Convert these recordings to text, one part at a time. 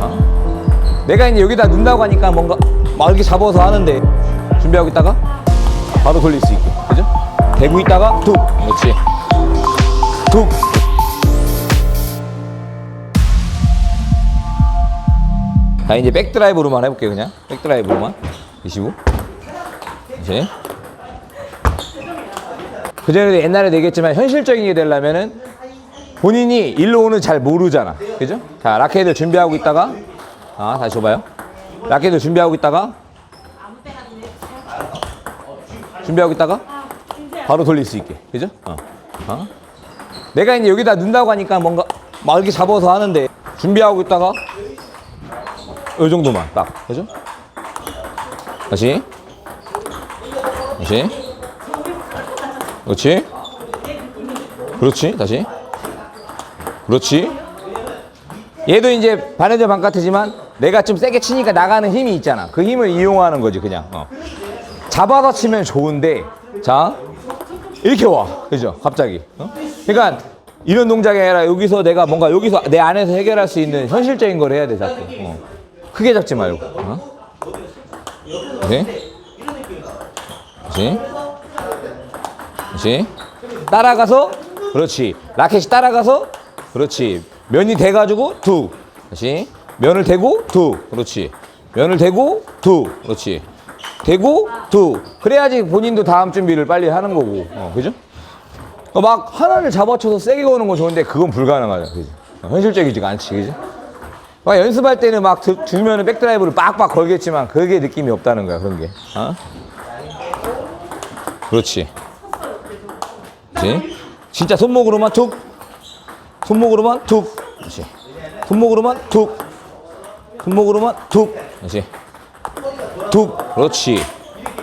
어? 내가 이제 여기다 넣는다고 하니까 뭔가 막 이렇게 잡아서 하는데 준비하고 있다가 바로 돌릴 수 있게. 그죠? 대고 있다가 툭! 그렇지. 툭! 자 이제 백드라이브로만 해볼게요 그냥. 백드라이브로만. 25 이제. 그 전에도 옛날에 얘기했지만 현실적인 게 되려면은 본인이 일로 오는 잘 모르잖아 그죠? 자 라켓을 준비하고 있다가 아 다시 줘봐요 라켓을 준비하고 있다가 준비하고 있다가 바로 돌릴 수 있게 그죠? 어. 어? 내가 이제 여기다 넣는다고 하니까 뭔가 막 이렇게 잡아서 하는데 준비하고 있다가 이 정도만 딱 그죠? 다시 다시 그렇지 그렇지 다시 그렇지? 얘도 이제 반해절 반같으지만 내가 좀 세게 치니까 나가는 힘이 있잖아. 그 힘을 이용하는 거지 그냥. 어. 잡아서 치면 좋은데 자 이렇게 와. 그죠? 갑자기. 어? 그러니까 이런 동작이 아니라 여기서 내가 뭔가 여기서 내 안에서 해결할 수 있는 현실적인 걸 해야 돼 자꾸. 어. 크게 잡지 말고. 어? 다시. 따라가서 그렇지. 라켓이 따라가서 그렇지. 면이 돼가지고 툭 다시. 면을 대고 툭 그렇지. 면을 대고 툭 그렇지. 대고 툭 그래야지 본인도 다음 준비를 빨리 하는 거고. 어, 그죠? 어, 막 하나를 잡아쳐서 세게 거는 건 좋은데 그건 불가능하죠 그죠? 어, 현실적이지가 않지. 그죠? 막 연습할 때는 막 두- 두면은 백드라이브를 빡빡 걸겠지만 그게 느낌이 없다는 거야 그런 게. 어? 그렇지. 그렇지? 진짜 손목으로만 툭 손목으로만 툭. 그렇지. 손목으로만 툭. 손목으로만 툭. 그렇지. 툭. 그렇지.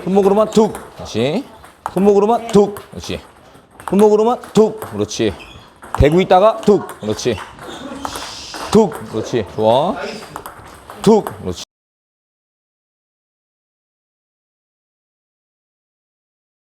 손목으로만 툭. 다시 손목으로만 툭. 그렇지. 손목으로만 툭. 그렇지. 대고 있다가 툭. 그렇지. 툭. 그렇지. 좋아. 툭. 그렇지